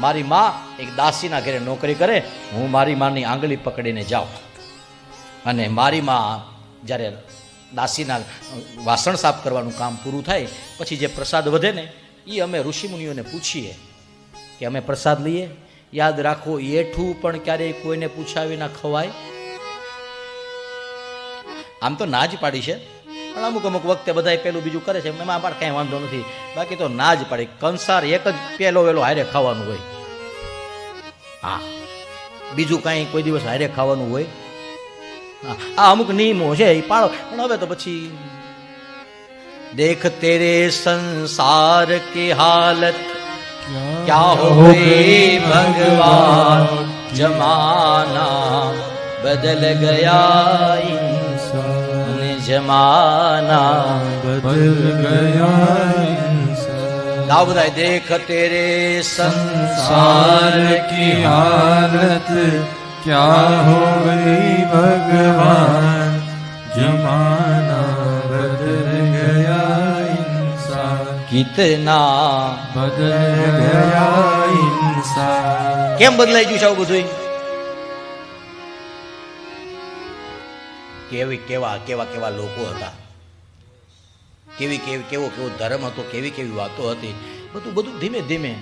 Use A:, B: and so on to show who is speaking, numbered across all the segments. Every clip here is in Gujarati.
A: મારી માં એક દાસીના ઘરે નોકરી કરે, હું મારી માની આંગળી પકડીને જાઉં. અને મારી માં જ્યારે દાસીના વાસણ સાફ કરવાનું કામ પૂરું થાય, પછી જે પ્રસાદ વધે ને એ અમે ઋષિમુનિઓને પૂછીએ કે અમે પ્રસાદ લઈએ. યાદ રાખો એઠું પણ ક્યારેય કોઈને પૂછાવી ના ખવાય. આમ તો ના જ પાડી છે. અમુક અમુક વખતે બધા પેલું બીજું કરે છે એમાં પણ કાંઈ વાંધો નથી. બાકી તો ના જ પડે. કંસાર એક જ પેલો વેલો હારે ખાવાનું હોય. હા. બીજું કાંઈ કોઈ દિવસ હારે ખાવાનું હોય. આ અમુક નિયમો છે એ પાળો. પણ હવે તો પછી દેખ તેરે સંસાર કે હાલત. ક્યાં હોવે ભગવાન? જમાના બદલ
B: ગયા જમાના બદલ
A: ગયા લાવ બધા દેખ
B: તેરે
A: સંસાર
B: કી હાલત ક્યા હો ગઈ ભગવાન જમાના બદલ ગયા ઇન્સાન
A: કિતના
B: બદલ ગયા ઇન્સાન
A: કેમ બદલાઈ ગયું છે આવું બધું કેવી કેવા કેવા કેવા લોકો હતા. કેવી કેવી કેવો કેવો ધર્મ હતો, કેવી કેવી વાતો હતી. બધું બધું ધીમે ધીમે.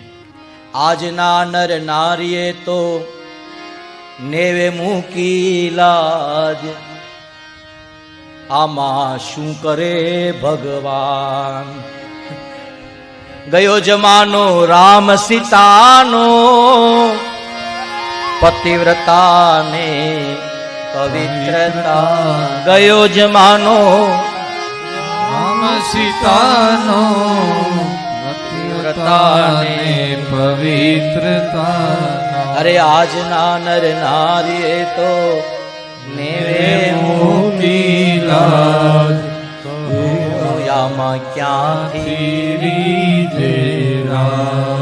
A: આજના નર નારીએ તો નેવે મૂકી લાજ. આમાં શું કરે ભગવાન? ગયો જમાનો રામ સીતાનો પતિવ્રતાને પવિત્રતા. ગયો જમાનો
B: રામ સીતાનો પતિવ્રતાને પવિત્રતા
A: અરે આજના નર નારીએ તો નેવે
B: મોતી લાજ
A: મોયામાં ક્યાંથી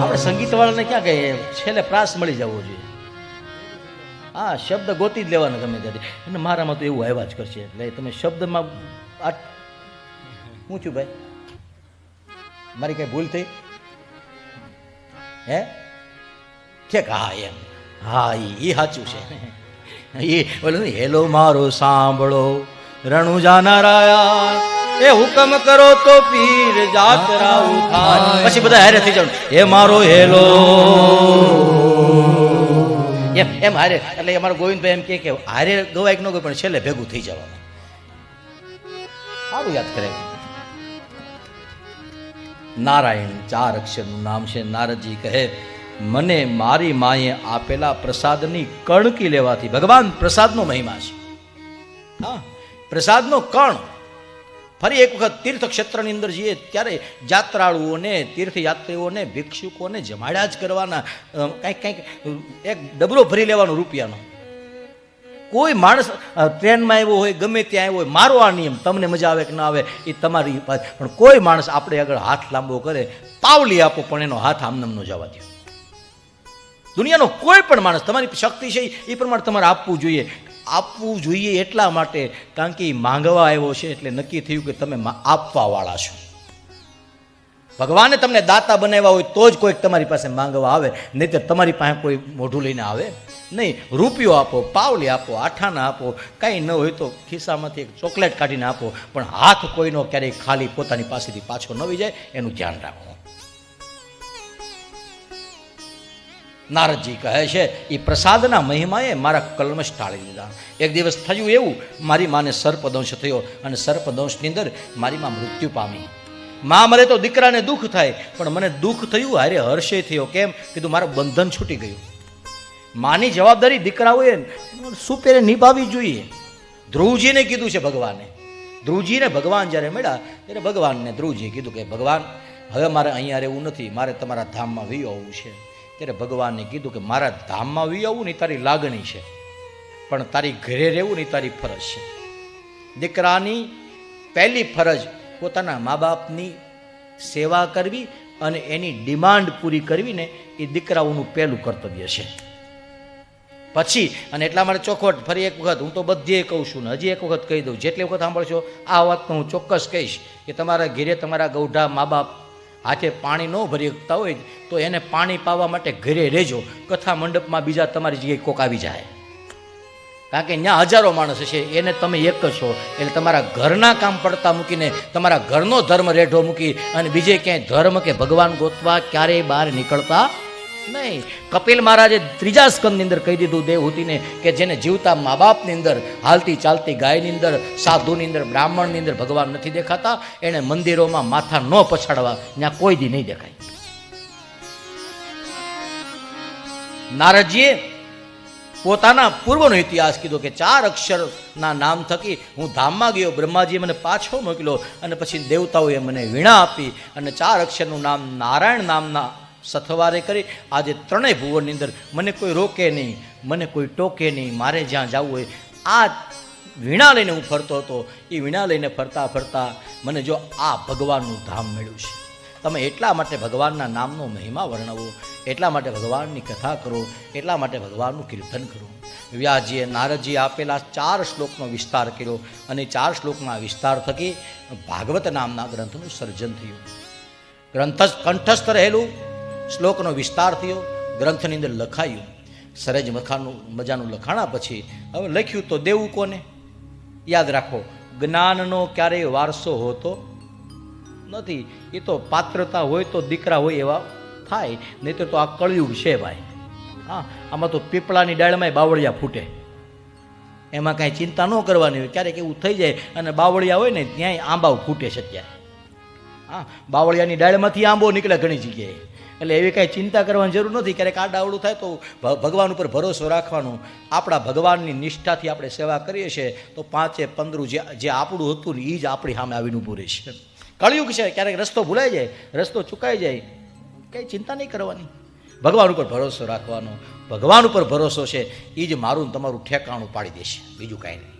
A: આપણે સંગીત વાળાને ક્યાં કહીએ? છેલ્લે પ્રાસ મળી જવો જોઈએ. હા શબ્દ ગોતી જ લેવાનો ગમે ત્યાંથી. અને મારામાં તો એવું આવ્યા જ કરશે. એટલે તમે શબ્દમાં આ હું છું ભાઈ? મારી કઈ ભૂલ થઈ? હે? કે હા એમ. હા એ સાચું છે. એ બોલો હેલો મારો સાંભળો. રણુ રાયા એ હુકમ કરો તો પીર જાત રાઉ થાય પછી બધા હેરે થઈ જાવ એ મારો હેલો. એમ એમ હારે. એટલે અમારો ગોવિંદભાઈ એમ કહે કે હારે ગવાય ન ગયો પણ છેલ્લે ભેગું થઈ જવાનું. સારું યાદ કરે નારાયણ ચાર અક્ષરનું નામ છે, નારદજી કહે, મને મારી માએ આપેલા પ્રસાદની કણકી લેવાથી ભગવાન પ્રસાદનો મહિમા છે. હા, પ્રસાદનો કણ. ફરી એક વખત તીર્થક્ષેત્રની અંદર જઈએ, ત્યારે જાત્રાળુઓને, તીર્થયાત્રીઓને, ભિક્ષુકોને જમાડ્યા જ કરવાના. કંઈક કંઈક, એક ડબરો ભરી લેવાનો રૂપિયાનો. કોઈ માણસ ટ્રેનમાં આવ્યો હોય, ગમે ત્યાં આવ્યો હોય, મારો આ નિયમ, તમને મજા આવે કે ના આવે, એ તમારી પાસે પણ કોઈ માણસ આપણે આગળ હાથ લાંબો કરે પાવલી આપો, પણ એનો હાથ આમનમનો જવા દો. દુનિયાનો કોઈ પણ માણસ, તમારી શક્તિ છે એ પ્રમાણે તમારે આપવું જોઈએ. આપવું જોઈએ એટલા માટે, કારણ કે એ માંગવા આવ્યો છે એટલે નક્કી થયું કે તમે આપવાવાળા છો. ભગવાને તમને દાતા બનાવ્યા હોય તો જ કોઈક તમારી પાસે માંગવા આવે, નહીંતર તમારી પાસે કોઈ મોઢું લઈને આવે નહીં. રૂપિયો આપો, પાવલી આપો, આઠાના આપો, કાંઈ ન હોય તો ખિસ્સામાંથી એક ચોકલેટ કાઢીને આપો, પણ હાથ કોઈનો ક્યારેય ખાલી પોતાની પાસેથી પાછો ન જાય, એનું ધ્યાન રાખો. નારદજી કહે છે એ પ્રસાદના મહિમાએ મારા કલમશ ટાળી દીધા. એક દિવસ થયું એવું, મારી માને સર્પદંશ થયો અને સર્પદંશની અંદર મારી માં મૃત્યુ પામી. માં મરે તો દીકરાને દુઃખ થાય, પણ મને દુઃખ થયું, હારે હર્ષે થયો. કેમ? કીધું, મારું બંધન છૂટી ગયું. માની જવાબદારી દીકરાઓએ સુપેરે નિભાવવી જોઈએ. ધ્રુવજીને કીધું છે ભગવાને. ધ્રુવજીને ભગવાન જ્યારે મળ્યા, ત્યારે ભગવાનને ધ્રુવજીએ કીધું કે, ભગવાન, હવે મારે અહીંયા રહેવું નથી, મારે તમારા ધામમાં વી આવવું છે. ત્યારે ભગવાનને કીધું કે મારા ધામમાં વી આવવું ને તારી લાગણી છે. પણ તારી ઘરે રહેવું ને તારી ફરજ છે. દીકરાની પહેલી ફરજ પોતાના મા બાપની સેવા કરવી અને એની ડિમાન્ડ પૂરી કરવીને એ દીકરાઓનું પહેલું કર્તવ્ય છે. પછી, અને એટલા માટે ચોખવટ, ફરી એક વખત, હું તો બધે કહું છું ને, હજી એક વખત કહી દઉં, જેટલી વખત સાંભળશો, આ વાત તો હું ચોક્કસ કહીશ કે તમારા ઘેરે તમારા ગૌઢા મા બાપ હાથે પાણી ન ભરી શકતા હોય તો એને પાણી પાવા માટે ઘરે રહેજો. કથા મંડપમાં બીજા તમારી જગ્યાએ કોક આવી જાય. કારણ કે ત્યાં હજારો માણસ છે એને તમે એક જ છો. એટલે તમારા ઘરના કામ પડતા મૂકીને તમારા ઘરનો ધર્મ રેઢો મૂકી અને બીજે ક્યાંય ધર્મ કે ભગવાન ગોતવા ક્યારેય બહાર નીકળતા નહીં. કપિલ મહારાજે ત્રીજા સ્કંદની અંદર કહી દીધું દેવહૂતિને કે જેને જીવતા મા બાપની અંદર, હાલતી ચાલતી ગાયની અંદર, સાધુની અંદર, બ્રાહ્મણની અંદર ભગવાન નથી દેખાતા, એણે મંદિરોમાં માથા ન પછાડવા, ત્યાં કોઈ દી નહીં દેખાય. નારદજીએ પોતાના પૂર્વનો ઇતિહાસ કીધો કે ચાર અક્ષરના નામ થકી હું ધામમાં ગયો, બ્રહ્માજીએ મને પાછો મોકલ્યો અને પછી દેવતાઓએ મને વીણા આપી અને ચાર અક્ષરનું નામ નારાયણ નામના સથવારે કરી. આજે ત્રણેય ભુવનની અંદર મને કોઈ રોકે નહીં, મને કોઈ ટોકે નહીં, મારે જ્યાં જવું હોય. આ વીણા લઈને હું ફરતો હતો. એ વીણા લઈને ફરતા ફરતા મને જો આ ભગવાનનું ધામ મળ્યું છે. તમે એટલા માટે ભગવાનના નામનો મહિમા વર્ણવો, એટલા માટે ભગવાનની કથા કરો, એટલા માટે ભગવાનનું કીર્તન કરો. વ્યાસજીએ નારદજીએ આપેલા ચાર શ્લોકનો વિસ્તાર કર્યો અને ચાર શ્લોકના વિસ્તાર થકી ભાગવત નામના ગ્રંથનું સર્જન થયું. ગ્રંથ કંઠસ્થ રહેલું શ્લોકનો વિસ્તાર થયો, ગ્રંથની અંદર લખાયું. સરજ મખાનું મજાનું લખાણા પછી હવે લખ્યું તો દેવું કોને? યાદ રાખો, જ્ઞાનનો ક્યારેય વારસો હોતો નથી. એ તો પાત્રતા હોય તો દીકરા હોય એવા થાય નહીં તો આ કળિયુગ છે ભાઈ. હા, આમાં તો પીપળાની ડાળમાં બાવળિયા ફૂટે. એમાં કાંઈ ચિંતા ન કરવાની હોય. ક્યારેક એવું થઈ જાય અને બાવળિયા હોય ને, ત્યાંય આંબાઓ ફૂટે છે ત્યાં હા, બાવળિયાની ડાળમાંથી આંબો નીકળે ઘણી જગ્યાએ. એટલે એવી કાંઈ ચિંતા કરવાની જરૂર નથી, ક્યારેક આ ડાવડું થાય તો ભગવાન ઉપર ભરોસો રાખવાનો. આપણા ભગવાનની નિષ્ઠાથી આપણે સેવા કરીએ છીએ, તો પાંચે પંદરું જે જે આપણું હતું ને એ જ આપણી સામે આવીને ઊભું રહેશે. કળિયુગ છે, ક્યારેક રસ્તો ભૂલાઈ જાય, રસ્તો ચૂકાઈ જાય, કંઈ ચિંતા નહીં કરવાની. ભગવાન ઉપર ભરોસો રાખવાનો, ભગવાન ઉપર ભરોસો છે એ જ મારું તમારું ઠેકાણું પાડી દેશે, બીજું કાંઈ નહીં.